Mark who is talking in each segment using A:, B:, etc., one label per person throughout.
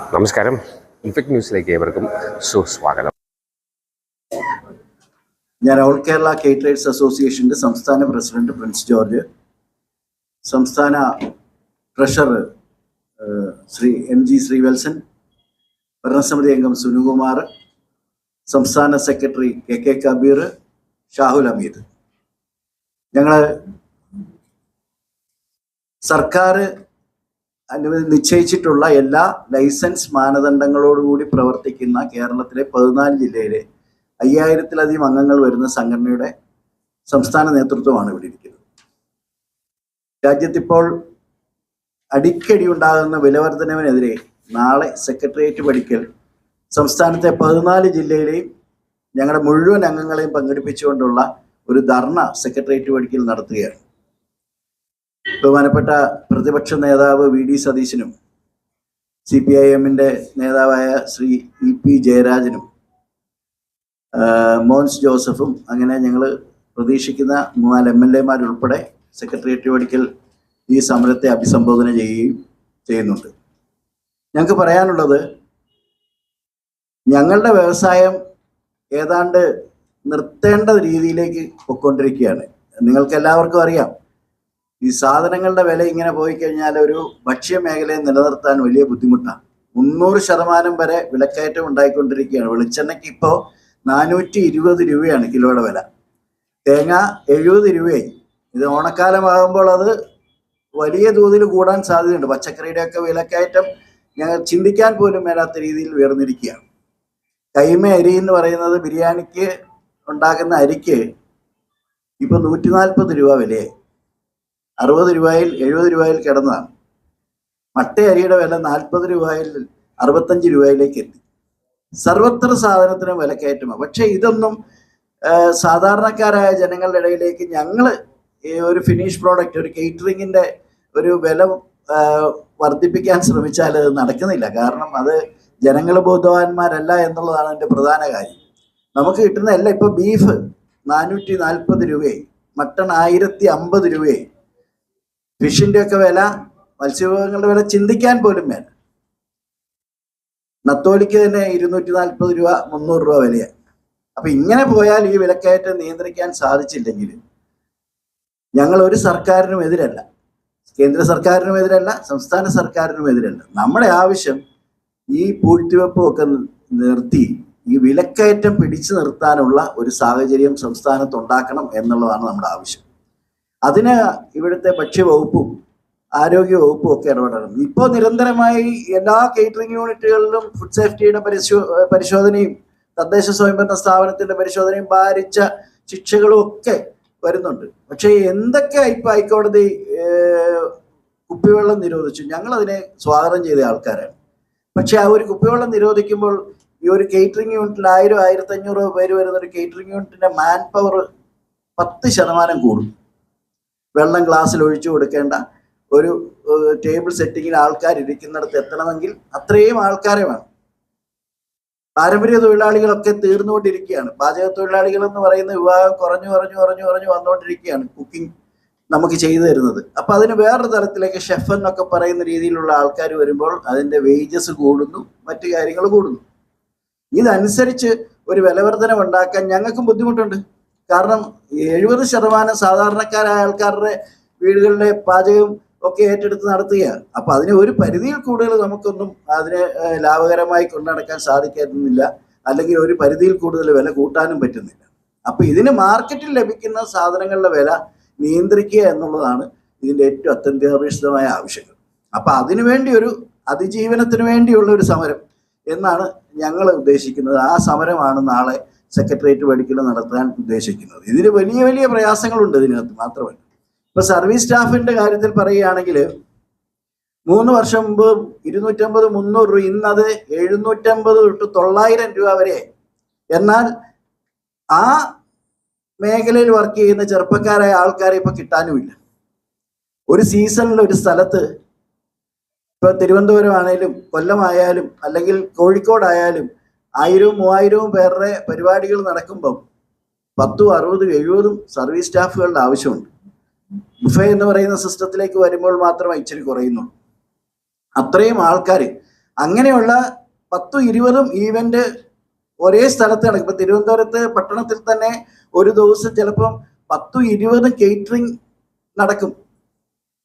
A: നമസ്കാരം. ഇൻഫെക്ട് ന്യൂസിലേക്ക് ഏവർക്കും സുസ്വാഗതം.
B: ഞാൻ ഓൾ കേരള കേറ്റേഴ്സ് അസോസിയേഷന്റെ സംസ്ഥാന പ്രസിഡന്റ് പ്രിൻസ് ജോർജ് സംസ്ഥാന treasurer Shri M G Sreevalsan ഭരണസമിതി അംഗം സുനുകുമാർ സംസ്ഥാന secretary K K Kabeer Shahul Hameed ഞങ്ങൾ സർക്കാർ നിശ്ചയിച്ചിട്ടുള്ള എല്ലാ ലൈസൻസ് മാനദണ്ഡങ്ങളോടുകൂടി പ്രവർത്തിക്കുന്ന കേരളത്തിലെ പതിനാല് ജില്ലയിലെ അയ്യായിരത്തിലധികം അംഗങ്ങൾ വരുന്ന സംഘടനയുടെ സംസ്ഥാന നേതൃത്വമാണ് ഇവിടെ ഇരിക്കുന്നത് രാജ്യത്തിപ്പോൾ അടിക്കടി ഉണ്ടാകുന്ന വിലവർധനവിനെതിരെ നാളെ സെക്രട്ടേറിയറ്റ് പഠിക്കൽ സംസ്ഥാനത്തെ പതിനാല് ജില്ലയിലെയും ഞങ്ങളുടെ മുഴുവൻ അംഗങ്ങളെയും പങ്കെടുപ്പിച്ചുകൊണ്ടുള്ള ഒരു ധർണ സെക്രട്ടേറിയറ്റ് പഠിക്കൽ നടത്തുകയാണ്. ബഹുമാനപ്പെട്ട പ്രതിപക്ഷ നേതാവ് വി ഡി സതീശനും സി പി ഐ എമ്മിന്റെ നേതാവായ ശ്രീ ഇ പി ജയരാജനും മോൻസ് ജോസഫും അങ്ങനെ ഞങ്ങൾ പ്രതീക്ഷിക്കുന്ന മൂന്നാൽ എം എൽ എമാരുൾപ്പെടെ സെക്രട്ടേറിയറ്റ് വടിക്കൽ ഈ സമരത്തെ അഭിസംബോധന ചെയ്യുകയും ചെയ്യുന്നുണ്ട്. ഞങ്ങൾക്ക് പറയാനുള്ളത് ഞങ്ങളുടെ വ്യവസായം ഏതാണ്ട് നിർത്തേണ്ട രീതിയിലേക്ക് പൊയ്ക്കൊണ്ടിരിക്കുകയാണ് നിങ്ങൾക്ക് എല്ലാവർക്കും അറിയാം ഈ സാധനങ്ങളുടെ വില ഇങ്ങനെ പോയി കഴിഞ്ഞാൽ ഒരു ഭക്ഷ്യ മേഖലയെ നിലനിർത്താൻ വലിയ ബുദ്ധിമുട്ടാണ്. മുന്നൂറ് ശതമാനം വരെ വിലക്കയറ്റം ഉണ്ടായിക്കൊണ്ടിരിക്കുകയാണ്. വെളിച്ചെണ്ണയ്ക്ക് ഇപ്പോൾ നാനൂറ്റി ഇരുപത് രൂപയാണ് കിലോയുടെ വില. തേങ്ങ എഴുപത് രൂപയായി. ഇത് ഓണക്കാലമാകുമ്പോൾ അത് വലിയ തോതിൽ കൂടാൻ സാധ്യതയുണ്ട്. പച്ചക്കറിയുടെയൊക്കെ വിലക്കയറ്റം ഞങ്ങൾ ചിന്തിക്കാൻ പോലും മേലാത്ത രീതിയിൽ ഉയർന്നിരിക്കുകയാണ്. കൈമ അരി എന്ന് പറയുന്നത് ബിരിയാണിക്ക് ഉണ്ടാക്കുന്ന അരിക്ക് ഇപ്പോൾ നൂറ്റി നാൽപ്പത് രൂപ വിലയായി. അറുപത് രൂപയിൽ എഴുപത് രൂപയിൽ കിടന്നതാണ്. മട്ട അരിയുടെ വില നാൽപ്പത് രൂപയിൽ അറുപത്തഞ്ച് രൂപയിലേക്ക് എത്തി. സർവത്ര സാധനത്തിനും വിലക്കയറ്റമാണ്. പക്ഷെ ഇതൊന്നും സാധാരണക്കാരായ ജനങ്ങളുടെ ഇടയിലേക്ക് ഞങ്ങൾ ഒരു ഫിനിഷ് പ്രോഡക്റ്റ് ഒരു കേറ്ററിങ്ങിന്റെ ഒരു വില വർദ്ധിപ്പിക്കാൻ ശ്രമിച്ചാൽ അത് നടക്കുന്നില്ല. കാരണം അത് ജനങ്ങൾ ബോധവാന്മാരല്ല എന്നുള്ളതാണ് എന്റെ പ്രധാന കാര്യം. നമുക്ക് കിട്ടുന്ന എല്ലാം ഇപ്പൊ ബീഫ് നാനൂറ്റി നാൽപ്പത് രൂപയായി. മട്ടൺ ആയിരത്തി അമ്പത് രൂപയായി. ഫിഷിന്റെ ഒക്കെ വില മത്സ്യവിഭവങ്ങളുടെ വില ചിന്തിക്കാൻ പോലും വേണ്ട നത്തോലിക്ക് തന്നെ ഇരുന്നൂറ്റി നാൽപ്പത് രൂപ മുന്നൂറ് രൂപ വിലയാണ് അപ്പൊ ഇങ്ങനെ പോയാൽ ഈ വിലക്കയറ്റം നിയന്ത്രിക്കാൻ സാധിച്ചില്ലെങ്കിൽ ഞങ്ങൾ ഒരു സർക്കാരിനും എതിരല്ല. കേന്ദ്ര സർക്കാരിനും എതിരല്ല സംസ്ഥാന സർക്കാരിനും എതിരല്ല. നമ്മുടെ ആവശ്യം ഈ പൂഴ്ത്തിവെപ്പും ഒക്കെ നിർത്തി ഈ വിലക്കയറ്റം പിടിച്ചു നിർത്താനുള്ള ഒരു സാഹചര്യം സംസ്ഥാനത്ത് ഉണ്ടാക്കണം എന്നുള്ളതാണ് നമ്മുടെ ആവശ്യം. അതിന് ഇവിടുത്തെ ഭക്ഷ്യവകുപ്പും ആരോഗ്യ വകുപ്പും ഒക്കെ ഇടപെടണം. ഇപ്പോൾ നിരന്തരമായി എല്ലാ കേറ്ററിംഗ് യൂണിറ്റുകളിലും ഫുഡ് സേഫ്റ്റിയുടെ പരിശോ പരിശോധനയും തദ്ദേശ സ്വയംഭരണ സ്ഥാപനത്തിന്റെ പരിശോധനയും ഭാരിച്ച ശിക്ഷകളും ഒക്കെ വരുന്നുണ്ട്. പക്ഷേ എന്തൊക്കെ ഇപ്പൊ ഹൈക്കോടതി കുപ്പിവെള്ളം നിരോധിച്ചു? ഞങ്ങൾ അതിനെ സ്വാഗതം ചെയ്ത ആൾക്കാരാണ്. പക്ഷേ ആ ഒരു കുപ്പിവെള്ളം നിരോധിക്കുമ്പോൾ ഈ ഒരു കേറ്ററിംഗ് യൂണിറ്റിൽ ആയിരം ആയിരത്തി അഞ്ഞൂറ് പേര് വരുന്ന ഒരു കേറ്ററിംഗ് യൂണിറ്റിന്റെ മാൻ പവർ പത്ത് ശതമാനം കൂടും. വെള്ളം ഗ്ലാസ്സിൽ ഒഴിച്ചു കൊടുക്കേണ്ട ഒരു ടേബിൾ സെറ്റിങ്ങിൽ ആൾക്കാർ ഇരിക്കുന്നിടത്ത് എത്തണമെങ്കിൽ അത്രയും ആൾക്കാരെ വേണം. പാരമ്പര്യ തൊഴിലാളികളൊക്കെ തീർന്നുകൊണ്ടിരിക്കുകയാണ്. പാചക തൊഴിലാളികൾ എന്ന് പറയുന്ന വിഭാഗം കുറഞ്ഞു കുറഞ്ഞു കുറഞ്ഞു കുറഞ്ഞു വന്നുകൊണ്ടിരിക്കുകയാണ് കുക്കിംഗ് നമുക്ക് ചെയ്തു തരുന്നത്. അപ്പൊ അതിന് വേറൊരു തരത്തിലേക്ക് ഷെഫ് എന്നൊക്കെ പറയുന്ന രീതിയിലുള്ള ആൾക്കാർ വരുമ്പോൾ അതിന്റെ വേജസ് കൂടുന്നു മറ്റു കാര്യങ്ങൾ കൂടുന്നു. ഇതനുസരിച്ച് ഒരു വിലവർധനം ഉണ്ടാക്കാൻ ഞങ്ങൾക്കും ബുദ്ധിമുട്ടുണ്ട്. കാരണം എഴുപത് ശതമാനം സാധാരണക്കാരായ ആൾക്കാരുടെ വീടുകളിലെ പാചകം ഒക്കെ ഏറ്റെടുത്ത് നടത്തുകയാണ്. അപ്പൊ അതിന് ഒരു പരിധിയിൽ കൂടുതൽ നമുക്കൊന്നും അതിനെ ലാഭകരമായി കൊണ്ടുനടക്കാൻ സാധിക്കുന്നില്ല അല്ലെങ്കിൽ ഒരു പരിധിയിൽ കൂടുതൽ വില കൂട്ടാനും പറ്റുന്നില്ല. അപ്പൊ ഇതിന് മാർക്കറ്റിൽ ലഭിക്കുന്ന സാധനങ്ങളുടെ വില നിയന്ത്രിക്കുക എന്നുള്ളതാണ് ഇതിന്റെ ഏറ്റവും അത്യന്താപേക്ഷിതമായ ആവശ്യങ്ങൾ. അപ്പൊ അതിനുവേണ്ടി ഒരു അതിജീവനത്തിന് വേണ്ടിയുള്ള ഒരു സമരം എന്നാണ് ഞങ്ങൾ ഉദ്ദേശിക്കുന്നത്. ആ സമരമാണ് നാളെ സെക്രട്ടേറിയറ്റ് പഠിക്കൽ നടത്താൻ ഉദ്ദേശിക്കുന്നത്. ഇതിന് വലിയ വലിയ പ്രയാസങ്ങളുണ്ട് ഇതിനകത്ത് മാത്രമല്ല. ഇപ്പൊ സർവീസ് സ്റ്റാഫിന്റെ കാര്യത്തിൽ പറയുകയാണെങ്കിൽ മൂന്ന് വർഷം മുമ്പ് ഇരുന്നൂറ്റമ്പത് മുന്നൂറ് രൂപ ഇന്നത് എഴുന്നൂറ്റമ്പത് തൊട്ട് തൊള്ളായിരം രൂപ വരെ. എന്നാൽ ആ മേഖലയിൽ വർക്ക് ചെയ്യുന്ന ചെറുപ്പക്കാരായ ആൾക്കാരെ ഇപ്പൊ കിട്ടാനുമില്ല. ഒരു സീസണിൽ ഒരു സ്ഥലത്ത് ഇപ്പൊ തിരുവനന്തപുരം ആണെങ്കിലും കൊല്ലമായാലും അല്ലെങ്കിൽ കോഴിക്കോടായാലും ആയിരവും മൂവായിരവും പേരുടെ പരിപാടികൾ നടക്കുമ്പം പത്തും അറുപതും എഴുപതും സർവീസ് സ്റ്റാഫുകളുടെ ആവശ്യമുണ്ട്. ബുഫേ എന്ന് പറയുന്ന സിസ്റ്റത്തിലേക്ക് വരുമ്പോൾ മാത്രമേ ഇച്ചിരി കുറയുന്നുള്ളൂ. അത്രയും ആൾക്കാർ അങ്ങനെയുള്ള പത്തും ഇരുപതും ഈവന്റ് ഒരേ സ്ഥലത്ത് നടക്കും. ഇപ്പം തിരുവനന്തപുരത്ത് പട്ടണത്തിൽ തന്നെ ഒരു ദിവസം ചിലപ്പം പത്തും ഇരുപതും കേറ്ററിംഗ് നടക്കും.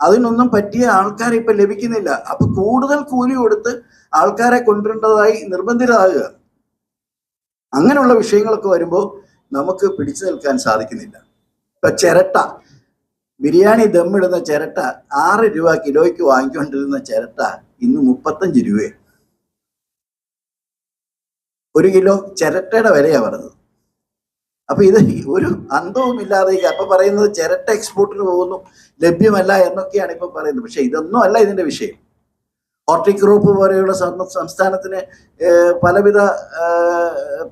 B: അതിനൊന്നും പറ്റിയ ആൾക്കാരെ ഇപ്പം ലഭിക്കുന്നില്ല. അപ്പം കൂടുതൽ കൂലി കൊടുത്ത് ആൾക്കാരെ കൊണ്ടുവരേണ്ടതായി നിർബന്ധിതരാകുക. അങ്ങനെയുള്ള വിഷയങ്ങളൊക്കെ വരുമ്പോൾ നമുക്ക് പിടിച്ചു നിൽക്കാൻ സാധിക്കുന്നില്ല. ഇപ്പൊ ചിരട്ട ബിരിയാണി ദമ്മിടുന്ന ചിരട്ട ആറ് രൂപ കിലോയ്ക്ക് വാങ്ങിക്കൊണ്ടിരുന്ന ചിരട്ട ഇന്ന് മുപ്പത്തഞ്ച് രൂപയാണ് ഒരു കിലോ ചിരട്ടയുടെ വിലയാണ് പറഞ്ഞത്. അപ്പൊ ഇത് ഒരു അന്തവും ഇല്ലാതെ അപ്പൊ പറയുന്നത് ചിരട്ട എക്സ്പോർട്ടിന് പോകുന്നു ലഭ്യമല്ല എന്നൊക്കെയാണ് ഇപ്പൊ പറയുന്നത്. പക്ഷെ ഇതൊന്നും അല്ല ഇതിന്റെ വിഷയം. ഹോർട്ടിക്രോപ്പ് പോലെയുള്ള സംസ്ഥാനത്തിന് പലവിധ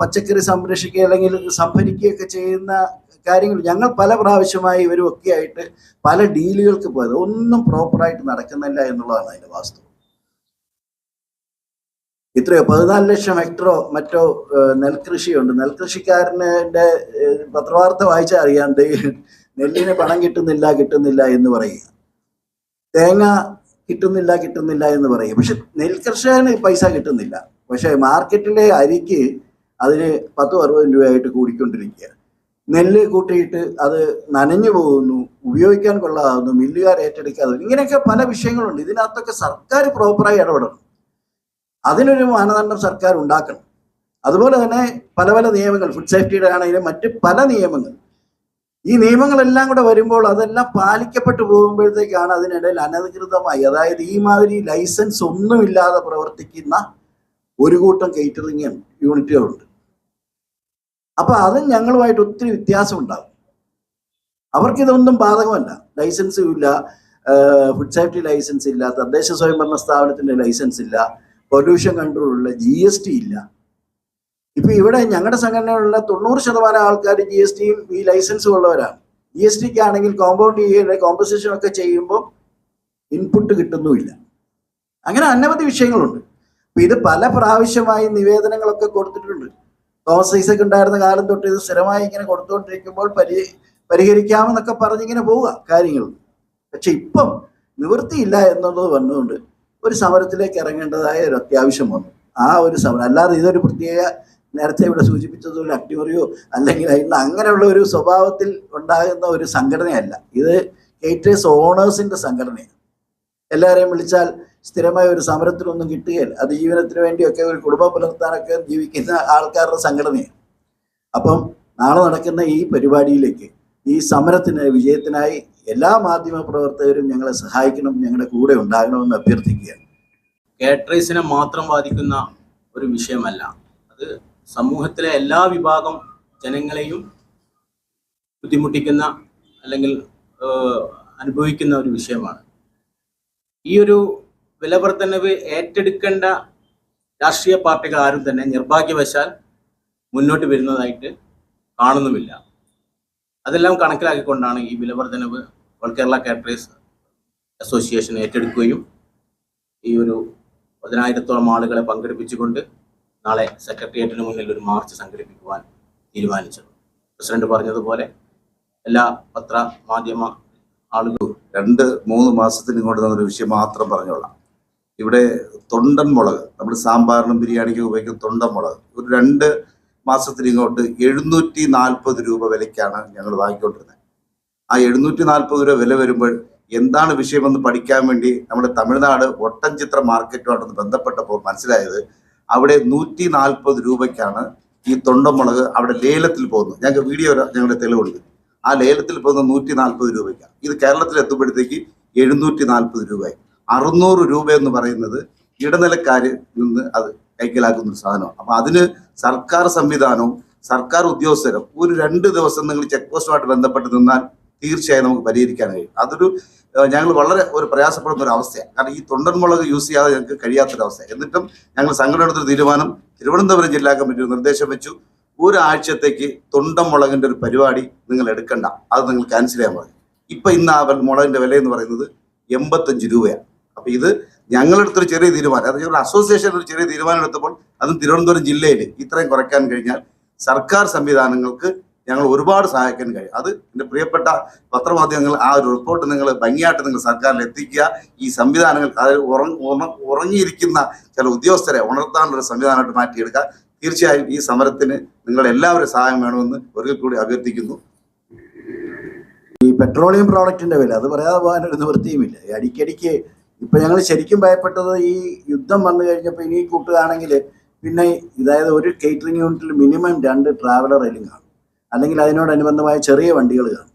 B: പച്ചക്കറി സംരക്ഷിക്കുക അല്ലെങ്കിൽ സംഭരിക്കുകയൊക്കെ ചെയ്യുന്ന കാര്യങ്ങൾ ഞങ്ങൾ പല പ്രാവശ്യമായി ഇവരുമൊക്കെ ആയിട്ട് പല ഡീലുകൾക്ക് പോയത്. ഒന്നും പ്രോപ്പറായിട്ട് നടക്കുന്നില്ല എന്നുള്ളതാണ് അതിന്റെ വാസ്തവം. ഇത്രയോ പതിനാല് ലക്ഷം ഹെക്ടറോ മറ്റോ നെൽകൃഷിയുണ്ട്. നെൽകൃഷിക്കാരന്റെ പത്രവാർത്ത വായിച്ചാൽ അറിയാണ്ട് നെല്ലിന് പണം കിട്ടുന്നില്ല കിട്ടുന്നില്ല എന്ന് പറയുക. തേങ്ങ കിട്ടുന്നില്ല കിട്ടുന്നില്ല എന്ന് പറയും. പക്ഷെ നെൽകർഷകന് പൈസ കിട്ടുന്നില്ല. പക്ഷെ മാർക്കറ്റിലെ അരിക്ക് അതിന് പത്തും അറുപതും രൂപയായിട്ട് കൂടിക്കൊണ്ടിരിക്കുക. നെല്ല് കൂട്ടിയിട്ട് അത് നനഞ്ഞു പോകുന്നു ഉപയോഗിക്കാൻ കൊള്ളാകുന്നു മില്ലുകാർ ഏറ്റെടുക്കാതെ ഇങ്ങനെയൊക്കെ പല വിഷയങ്ങളുണ്ട്. ഇതിനകത്തൊക്കെ സർക്കാർ പ്രോപ്പറായി ഇടപെടണം. അതിനൊരു മാനദണ്ഡം സർക്കാർ ഉണ്ടാക്കണം. അതുപോലെ തന്നെ പല പല നിയമങ്ങൾ ഫുഡ് സേഫ്റ്റിയുടെ ആണെങ്കിലും മറ്റ് പല നിയമങ്ങൾ. ഈ നിയമങ്ങളെല്ലാം കൂടെ വരുമ്പോൾ അതെല്ലാം പാലിക്കപ്പെട്ടു പോകുമ്പോഴത്തേക്കാണ് അതിനിടയിൽ അനധികൃതമായി അതായത് ഈ മാതിരി ലൈസൻസ് ഒന്നുമില്ലാതെ പ്രവർത്തിക്കുന്ന ഒരു കൂട്ടം കേറ്ററിംഗ് യൂണിറ്റുകളുണ്ട്. അപ്പൊ അതും ഞങ്ങളുമായിട്ട് ഒത്തിരി വ്യത്യാസം ഉണ്ടാകും അവർക്കിതൊന്നും ബാധകമല്ല. ലൈസൻസും ഇല്ല. ഫുഡ് സേഫ്റ്റി ലൈസൻസ് ഇല്ല. തദ്ദേശ സ്വയംഭരണ സ്ഥാപനത്തിന്റെ ലൈസൻസ് ഇല്ല. പൊല്യൂഷൻ കൺട്രോൾ ഇല്ല. ജി ഇല്ല. ഇപ്പൊ ഇവിടെ ഞങ്ങളുടെ സംഘടനയിലുള്ള തൊണ്ണൂറ് ശതമാനം ആൾക്കാർ ജി എസ് ടിയും ഈ ലൈസൻസും ഉള്ളവരാണ്. ജി എസ് ടിക്ക് ആണെങ്കിൽ കോമ്പൗണ്ട് ചെയ്യുന്ന ഒക്കെ ചെയ്യുമ്പോൾ ഇൻപുട്ട് കിട്ടുന്നുമില്ല. അങ്ങനെ അനവധി വിഷയങ്ങളുണ്ട്. അപ്പൊ ഇത് പല പ്രാവശ്യമായി നിവേദനങ്ങളൊക്കെ കൊടുത്തിട്ടുണ്ട്. തോമസ് ഐസക് ഉണ്ടായിരുന്ന കാലം തൊട്ട് ഇത് സ്ഥിരമായി ഇങ്ങനെ കൊടുത്തുകൊണ്ടിരിക്കുമ്പോൾ പരി പരിഹരിക്കാമെന്നൊക്കെ പറഞ്ഞിങ്ങനെ പോവുക കാര്യങ്ങൾ. പക്ഷെ ഇപ്പം നിവൃത്തിയില്ല എന്നുള്ളത് വന്നുകൊണ്ട് ഒരു സമരത്തിലേക്ക് ഇറങ്ങേണ്ടതായ ഒരു അത്യാവശ്യം വന്നു. ആ ഒരു സമരം. അല്ലാതെ ഇതൊരു പ്രത്യേക നേരത്തെ ഇവിടെ സൂചിപ്പിച്ചതുപോലെ അക്ടിമറിയോ അല്ലെങ്കിൽ അതിന്റെ അങ്ങനെയുള്ള ഒരു സ്വഭാവത്തിൽ ഉണ്ടാകുന്ന ഒരു സംഘടനയല്ല. ഇത് കേറ്റേഴ്സ് ഓണേഴ്സിന്റെ സംഘടനയാണ്. എല്ലാവരെയും വിളിച്ചാൽ സ്ഥിരമായ ഒരു സമരത്തിനൊന്നും കിട്ടുകയില്ല. അത് ജീവനത്തിന് വേണ്ടിയൊക്കെ ഒരു കുടുംബം പുലർത്താനൊക്കെ ജീവിക്കുന്ന ആൾക്കാരുടെ സംഘടനയാണ്. അപ്പം നാളെ നടക്കുന്ന ഈ പരിപാടിയിലേക്ക് ഈ സമരത്തിന് വിജയത്തിനായി എല്ലാ മാധ്യമ പ്രവർത്തകരും ഞങ്ങളെ സഹായിക്കണം ഞങ്ങളുടെ കൂടെ ഉണ്ടാകണമെന്ന് അഭ്യർത്ഥിക്കുകയാണ്.
C: കാറ്ററൈസിനെ മാത്രം ബാധിക്കുന്ന ഒരു വിഷയമല്ല. അത് സമൂഹത്തിലെ എല്ലാ വിഭാഗം ജനങ്ങളെയും ബുദ്ധിമുട്ടിക്കുന്ന അല്ലെങ്കിൽ അനുഭവിക്കുന്ന ഒരു വിഷയമാണ്. ഈ ഒരു വിലവർദ്ധനവ് ഏറ്റെടുക്കേണ്ട രാഷ്ട്രീയ പാർട്ടികൾ ആരും തന്നെ നിർഭാഗ്യവശാൽ മുന്നോട്ട് വരുന്നതായിട്ട് കാണുന്നുമില്ല. അതെല്ലാം കണക്കിലാക്കിക്കൊണ്ടാണ് ഈ വിലവർദ്ധനവ് ഓൾ കേരള കാറ്ററേഴ്സ് അസോസിയേഷൻ ഏറ്റെടുക്കുകയും ഈ ഒരു പതിനായിരത്തോളം ആളുകളെ പങ്കെടുപ്പിച്ചുകൊണ്ട് നാളെ സെക്രട്ടേറിയറ്റിന് മുന്നിൽ ഒരു മാർച്ച് സംഘടിപ്പിക്കുവാൻ തീരുമാനിച്ചത്. പ്രസിഡന്റ് പറഞ്ഞതുപോലെ എല്ലാ പത്ര മാധ്യമ ആളുകളും
D: രണ്ട് മൂന്ന് മാസത്തിന് ഇങ്ങോട്ട് തന്നൊരു വിഷയം മാത്രം പറഞ്ഞോളാം. ഇവിടെ തൊണ്ടൻ മുളക് നമ്മൾ സാമ്പാറിനും ബിരിയാണിക്കും ഉപയോഗിക്കുന്ന തൊണ്ടൻ മുളക് ഒരു രണ്ട് മാസത്തിന് ഇങ്ങോട്ട് എഴുന്നൂറ്റി നാൽപ്പത് രൂപ വിലയ്ക്കാണ് ഞങ്ങൾ വാങ്ങിക്കൊണ്ടിരുന്നത്. ആ എഴുന്നൂറ്റി നാൽപ്പത് രൂപ വില വരുമ്പോൾ എന്താണ് വിഷയമെന്ന് പഠിക്കാൻ വേണ്ടി നമ്മുടെ തമിഴ്നാട് ഒട്ടൻചിത്ര മാർക്കറ്റുമായിട്ടൊന്ന് ബന്ധപ്പെട്ടപ്പോൾ മനസ്സിലായത് അവിടെ നൂറ്റി നാൽപ്പത് രൂപയ്ക്കാണ് ഈ തൊണ്ടമുളക് അവിടെ ലേലത്തിൽ പോകുന്നത്. ഞങ്ങൾക്ക് വീഡിയോ ഞങ്ങളുടെ തെളിവുണ്ട് ആ ലേലത്തിൽ പോകുന്ന നൂറ്റി നാൽപ്പത് രൂപയ്ക്കാണ് ഇത് കേരളത്തിൽ എത്തുമ്പോഴത്തേക്ക് എഴുന്നൂറ്റി നാൽപ്പത് രൂപയായി. അറുന്നൂറ് രൂപ എന്ന് പറയുന്നത് ഇടനിലക്കാരിൽ നിന്ന് അത് കൈക്കലാക്കുന്ന ഒരു സാധനമാണ്. അപ്പം അതിന് സർക്കാർ സംവിധാനവും സർക്കാർ ഉദ്യോഗസ്ഥരും ഒരു രണ്ട് ദിവസം നിങ്ങൾ ചെക്ക് പോസ്റ്റുമായിട്ട് ബന്ധപ്പെട്ട് നിന്നാൽ തീർച്ചയായും നമുക്ക് പരിഹരിക്കാൻ കഴിയും. അതൊരു ഞങ്ങൾ വളരെ ഒരു പ്രയാസപ്പെടുന്ന ഒരു അവസ്ഥയാണ്. കാരണം ഈ തൊണ്ടൻ മുളക് യൂസ് ചെയ്യാതെ ഞങ്ങൾക്ക് കഴിയാത്തൊരവസ്ഥ എന്നിട്ടും ഞങ്ങൾ സംഘടന എടുത്തൊരു തീരുമാനം തിരുവനന്തപുരം ജില്ലാ കമ്മിറ്റി ഒരു നിർദ്ദേശം വെച്ചു. ഒരാഴ്ചത്തേക്ക് തൊണ്ടൻ മുളകിന്റെ ഒരു പരിപാടി നിങ്ങൾ എടുക്കണ്ട. അത് നിങ്ങൾ ക്യാൻസൽ ചെയ്യാൻ പറഞ്ഞു ഇപ്പം ഇന്ന് ആ മുളകിന്റെ വില എന്ന് പറയുന്നത് എൺപത്തഞ്ച് രൂപയാണ്. അപ്പോൾ ഇത് ഞങ്ങളെടുത്തൊരു ചെറിയ തീരുമാനം. അതായത് ഞങ്ങളുടെ അസോസിയേഷൻ ഒരു ചെറിയ തീരുമാനം എടുത്തപ്പോൾ അതും തിരുവനന്തപുരം ജില്ലയിൽ ഇത്രയും കുറയ്ക്കാൻ കഴിഞ്ഞാൽ സർക്കാർ സംവിധാനങ്ങൾക്ക് ഞങ്ങൾ ഒരുപാട് സഹായിക്കാൻ കഴിയും. അത് എന്റെ പ്രിയപ്പെട്ട പത്രമാധ്യമങ്ങൾ ആ ഒരു റിപ്പോർട്ട് നിങ്ങൾ ഭംഗിയായിട്ട് നിങ്ങൾ സർക്കാരിൽ എത്തിക്കുക. ഈ സംവിധാനങ്ങൾ അതായത് ഉറങ്ങ ഉറങ്ങിയിരിക്കുന്ന ചില ഉദ്യോഗസ്ഥരെ ഉണർത്താനുള്ള സംവിധാനമായിട്ട് മാറ്റിയെടുക്കുക. തീർച്ചയായും ഈ സമരത്തിന് നിങ്ങളുടെ എല്ലാവരും സഹായം വേണമെന്ന് ഒരിക്കൽ കൂടി അഭ്യർത്ഥിക്കുന്നു.
B: ഈ പെട്രോളിയം പ്രോഡക്റ്റിന്റെ വില അത് പറയാതെ പോകാനൊരു നിവൃത്തിയുമില്ല അടിക്കടിക്ക് ഇപ്പൊ ഞങ്ങൾ ശരിക്കും ഭയപ്പെട്ടത് ഈ യുദ്ധം വന്നു കഴിഞ്ഞപ്പോൾ ഇനി കൂട്ടുകയാണെങ്കിൽ പിന്നെ ഇതായത് ഒരു കേറ്ററിംഗ് യൂണിറ്റിൽ മിനിമം രണ്ട് ട്രാവലർ എങ്കിലും കാണും അല്ലെങ്കിൽ അതിനോടനുബന്ധമായ ചെറിയ വണ്ടികൾ കാണും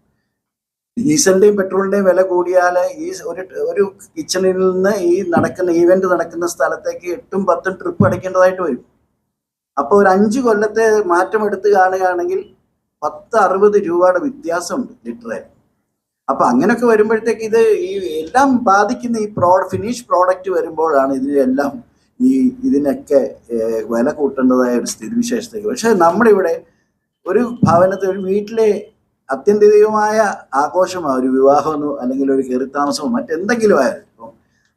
B: ഡീസലിന്റെയും പെട്രോളിന്റെയും വില കൂടിയാൽ ഈ ഒരു ഒരു കിച്ചണിൽ നിന്ന് ഈ നടക്കുന്ന ഈവന്റ് നടക്കുന്ന സ്ഥലത്തേക്ക് എട്ടും പത്തും ട്രിപ്പ് അടിക്കേണ്ടതായിട്ട് വരും. അപ്പോൾ ഒരു അഞ്ച് കൊല്ലത്തെ മാറ്റം എടുത്ത് കാണുകയാണെങ്കിൽ പത്ത് അറുപത് രൂപയുടെ വ്യത്യാസമുണ്ട് ലിറ്ററിൽ അപ്പൊ അങ്ങനെയൊക്കെ വരുമ്പോഴത്തേക്ക് ഇത് ഈ എല്ലാം ബാധിക്കുന്ന ഈ പ്രോ ഫിനിഷ് പ്രോഡക്റ്റ് വരുമ്പോഴാണ് ഇതിനെല്ലാം ഈ ഇതിനൊക്കെ വില കൂട്ടേണ്ടതായ ഒരു സ്ഥിതിവിശേഷത്തേക്ക്. പക്ഷെ നമ്മുടെ ഇവിടെ ഒരു ഭവനത്തിൽ ഒരു വീട്ടിലെ അത്യന്തികമായ ആഘോഷമോ ഒരു വിവാഹമോ അല്ലെങ്കിൽ ഒരു കയറിത്താമസമോ മറ്റെന്തെങ്കിലും ആയാലും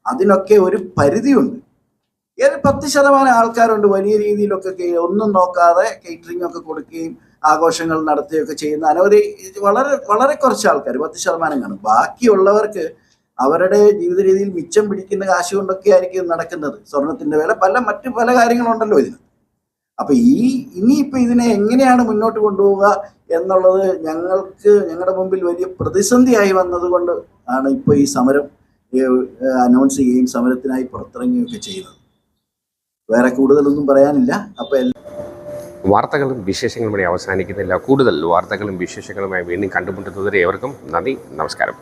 B: അതിനൊക്കെ ഒരു പരിധിയുണ്ട്. ഏത് പത്ത് ശതമാനം ആൾക്കാരുണ്ട് വലിയ രീതിയിലൊക്കെ ഒന്നും നോക്കാതെ കേറ്ററിംഗ് ഒക്കെ കൊടുക്കുകയും ആഘോഷങ്ങൾ നടത്തുകയൊക്കെ ചെയ്യുന്ന അനവധി വളരെ വളരെ കുറച്ച് ആൾക്കാർ പത്ത് ശതമാനം കാണും. ബാക്കിയുള്ളവർക്ക് അവരുടെ ജീവിത രീതിയിൽ മിച്ചം പിടിക്കുന്ന കാശ് കൊണ്ടൊക്കെ ആയിരിക്കും നടക്കുന്നത്. സ്വർണത്തിന്റെ വില പല മറ്റു പല കാര്യങ്ങളുണ്ടല്ലോ ഇതിന് അപ്പൊ ഈ ഇനിയിപ്പോ ഇതിനെ എങ്ങനെയാണ് മുന്നോട്ട് കൊണ്ടുപോവുക എന്നുള്ളത് ഞങ്ങൾക്ക് ഞങ്ങളുടെ മുമ്പിൽ വലിയ പ്രതിസന്ധിയായി വന്നതുകൊണ്ട് ആണ് ഇപ്പൊ ഈ സമരം അനൗൺസ് ചെയ്യുകയും സമരത്തിനായി പുറത്തിറങ്ങുകയൊക്കെ ചെയ്യുന്നത് വേറെ കൂടുതലൊന്നും പറയാനില്ല. അപ്പൊ
A: വാർത്തകളും വിശേഷങ്ങളും അവസാനിക്കുന്നില്ല. കൂടുതൽ വാർത്തകളും വിശേഷങ്ങളുമായി വീണ്ടും കണ്ടുമുട്ടുന്നതുവരെ ഏവർക്കും നന്ദി നമസ്കാരം.